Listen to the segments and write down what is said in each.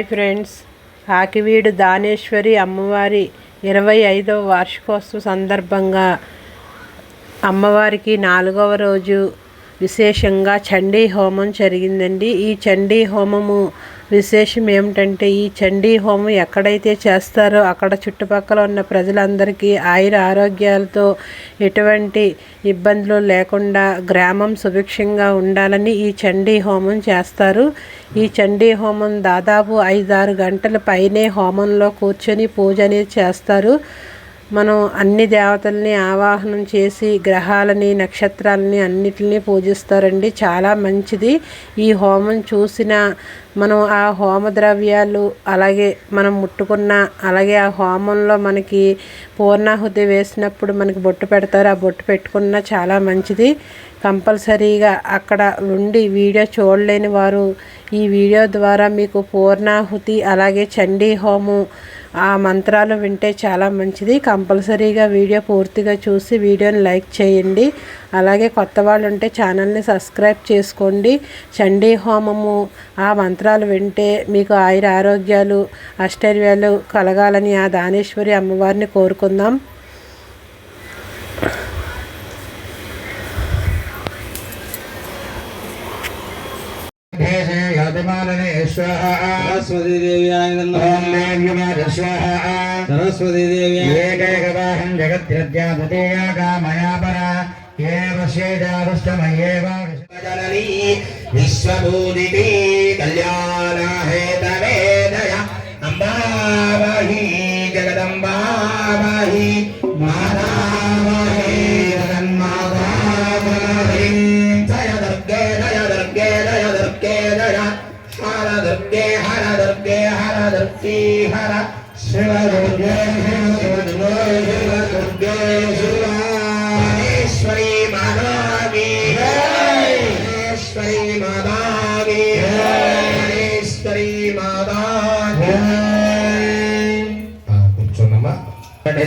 Hi friends. కాకివీడు Dhaneshwari అమ్మవారి ఇరవై ఐదవ వార్షికోత్సవ సందర్భంగా అమ్మవారికి నాలుగవ రోజు విశేషంగా చండీ హోమం జరిగిందండి. ఈ చండీ హోమము విశేషం ఏమిటంటే ఈ చండీ హోమం ఎక్కడైతే చేస్తారో అక్కడ చుట్టుపక్కల ఉన్న ప్రజలందరికీ ఆయుర ఆరోగ్యాలతో ఎటువంటి ఇబ్బందులు లేకుండా గ్రామం సుభిక్షంగా ఉండాలని ఈ చండీ హోమం చేస్తారు. ఈ చండీ హోమం దాదాపు ఐదారు గంటల పైనే హోమంలో కూర్చొని పూజ అనేది చేస్తారు. మనం అన్ని దేవతల్ని ఆవాహనం చేసి గ్రహాలని నక్షత్రాలని అన్నిటిని పూజిస్తారండి. చాలా మంచిది. ఈ హోమం చూసిన మనం ఆ హోమ ద్రవ్యాలు అలాగే మనం ముట్టుకున్న అలాగే ఆ హోమంలో మనకి పూర్ణాహుతి వేసినప్పుడు మనకి బొట్టు పెడతారు. ఆ బొట్టు పెట్టుకున్న చాలా మంచిది. కంపల్సరీగా అక్కడ ఉండి వీడియో చూడలేని వారు ఈ వీడియో ద్వారా మీకు పూర్ణాహుతి అలాగే చండీ హోమం ఆ మంత్రాలు వింటే చాలా మంచిది. కంపల్సరీగా వీడియో పూర్తిగా చూసి వీడియోని లైక్ చేయండి. అలాగే కొత్త వాళ్ళు ఉంటే ఛానల్ని సబ్స్క్రైబ్ చేసుకోండి. చండీ హోమము ఆ మంత్రాలు వింటే మీకు ఆయుర ఆరోగ్యాలు ఆశ్చర్యాలు కలగాలని ఆ దానేశ్వరి అమ్మవారిని కోరుకుందాం. స్వాహ. स्वाहा सरस्वती देवी एकैकदाहं जगद्रज्या तृतीया कामया परा ये पश्येदावस्तमयेव जननी विश्वभूदिति कल्याणहेतवेदय अम्बावहि जगदम्बावहि माता वहि जगन्माता वहि जय दुर्गे जय दुर्गे जय दुर्गे जय हर दुर्गे हर दुर्गे हर दुर्गे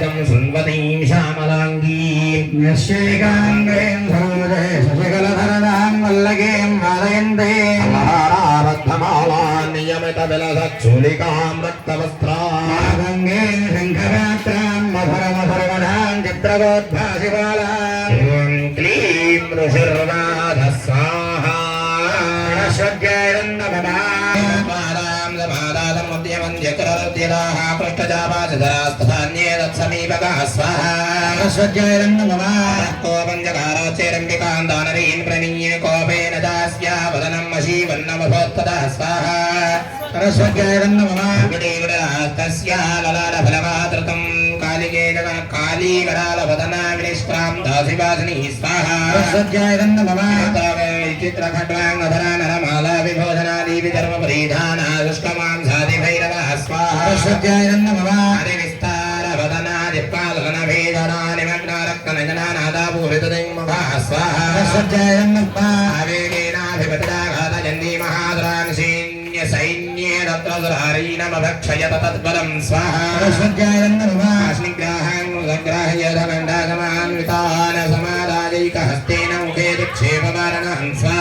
పఠితం శృణ్వతీం శ్యామలాంగీం యశ్చైకాంగ్రేం సర్వదే శశికలధరదాం వల్లగేం వాదయంతే మహారారబ్ధమాలాం నియమిత విలసచ్చూలికాం రక్తవస్త్రాం గంగే శంఖరాత్రాం మధుర మధురమధాం చిత్రగోద్భాసిబాలాం ఓం క్లీం ఋషిర్వాధ స్వాహా పృష్టజాపాచరాస్తధాన్యే తత్సమీపకः స్వాహా కోపంజకారాచేరంబికాందానరీన్ ప్రణీయ కోపేన దాస్యా వదనం వశీవన్నమభోత్పదः స్వాహా తస్యా లలాటఫలమాతృతం కాళికే కాళీకరాలవదనా వినిష్క్రాం దాసివాసిని స్వాహా చిత్రఖడ్వాంగధరా నరమాలా విభోజనాది విధర్మ పరిధానా దుష్కమాంసాది భైరవ స్వాహా హరి విస్తార వదనాది పాలన భేదనాని మగ్నారక్తనజనానాదాపూరితదింగమా స్వాహా ఆవేగేనాధిపతిదాఘాతజన్మీ మహాదురాన్ సైన్య సైన్యే తత్రహరీణమభక్షయత తద్బలం స్వాహా స్నిగ్రాహాన్ సంగ్రాహ్య ధనండాగమాన్వితాన సమాదాయైక హస్తేన ముఖే దిక్షేపవారణాన్ స్వాహా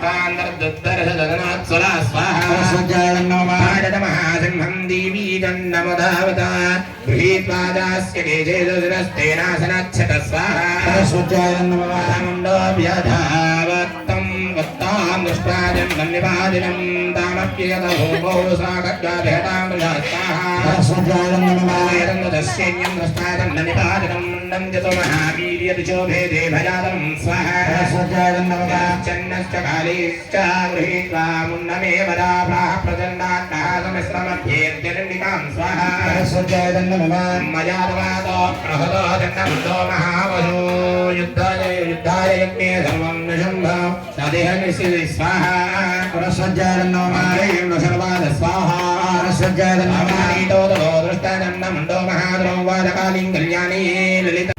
జగన్నాథ్వలాస్వాహాడమహాసింహం దేవీ జన్నమదావత గృహీత్వాదాస్య కేచేదశిరస్తేనాసనచ్చట స్వాహా స్వజాయన్నమవాసముండోభ్యధావ वक्तां दुष्टाजं सन्निपादिनं तामप्ययत भूमौ सागत्याभेतां दस्यैन्यं दृष्टाजं सन्निपादिनं मुण्डं जतो महावीर्यदिशो भेदे भजातं स्वाहा चन्नश्च कालीश्च गृहीत्वा मुण्डमेव राप्राः प्रचण्डाट्टः समिश्रमभ्येत्यरण्डिकां स्वाहा मया तवातो प्रहतो जन्नमन्दो महावशो युद्धाय युद्धाय यज्ञे सर्वं निशुम्भ सदेह విశ్వే స్వాహ పురస్వజ్జాదన్నోమాదేవసర్వాద స్వాహ పురస్వజ్జాదన్నోమాదీటోదో దృష్టాదన్నమందో మహాద్రో వాదకాలిం కళ్యాణి లలిత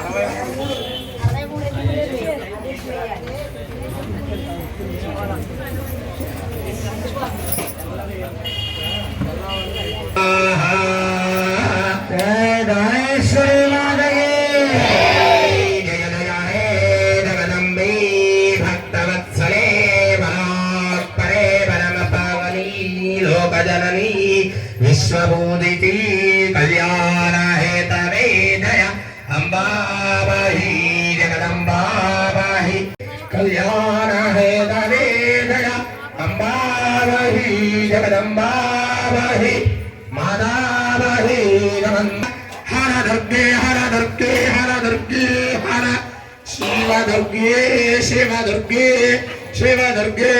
అరవై विश्वभूदिती कल्याणहेतवे जय अम्बाबाहि जगदम्बाबाहि कल्याणहेतवे जय अम्बाबाहि जगदम्बाबाहि मादाबाहि जगन्मा हर दुर्गे हर दुर्गे हर दुर्गे हर शिव दुर्गे शिव दुर्गे शिव दुर्गे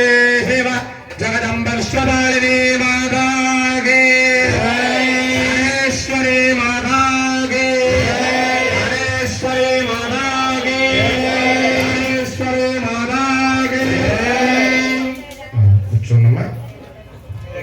शिव जगदम्ब विश्वपालिनी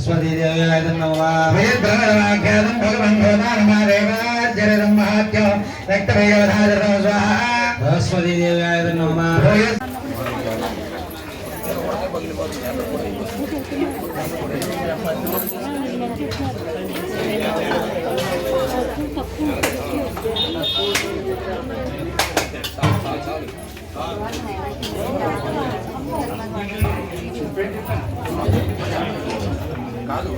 சரஸ்வதி தேவாயதன்னோவாதம் பகவந்தோதாரமாரேவாஜரம் மகாத்யோ ரக்தமயோதாதரோ சுவாஹா சரஸ்வதி தேவாயதன்னோமா Thank you. కాదు.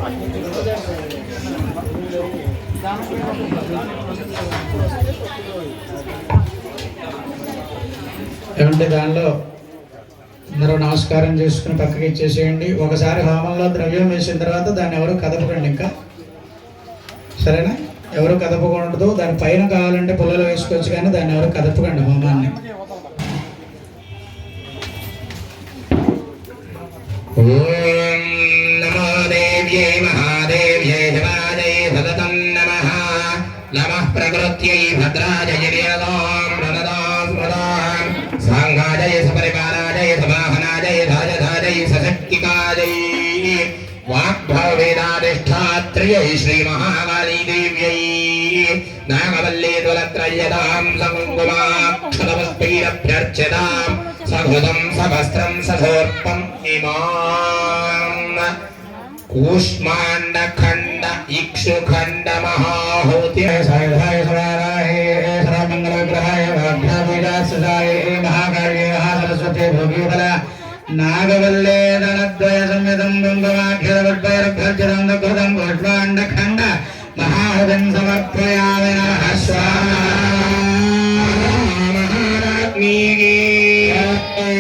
ఏమంటే దానిలో అందరూ నమస్కారం చేసుకుని పక్కకి ఇచ్చేసేయండి. ఒకసారి హోమంలో ద్రవ్యం వేసిన తర్వాత దాన్ని ఎవరు కదపకండి ఇంకా? సరేనా? ఎవరు కదపకూడదు. దాని పైన కావాలంటే పుల్లలు వేసుకోవచ్చు కానీ దాన్ని ఎవరు కదపకండి హోమాన్ని. ఓ देव्यै महादेव्यै शिवायै सततं नमः नमः प्रकृत्यै भद्राजय वीरदां प्रणदां स्मदां साङ्गाजय सपरिवाराजय समाहनाजय धाजधाजय सशक्तिकाजै वाग्भवेदाधिष्ठात्र्यै श्रीमहाकाली देव्यै नागवल्ली तुलत्रयदां सङ्गुमाक्षतमस्पैरभ्यर्च्यताम् सभृतं सभस्त्रं सधोर्पम् इमाम् कूष्माण्डखण्ड इक्षुखण्ड महाहूति सायुधाय सवाराहे सर्वमङ्गल विग्रहाय भाभ्याभीडासुजाय महाकार्ये महासरस्वते भोगीफल नागवल्ले दलद्वय संयतं गङ्गमाक्षरवद्वैरभ्यर्चितं दकृतं गोष्वाण्डखण्ड महाहुतं समर्पयामि नमः स्वाहा महाराज्ञी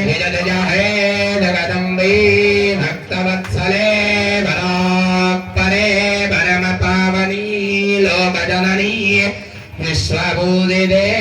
निज निज Slavu di de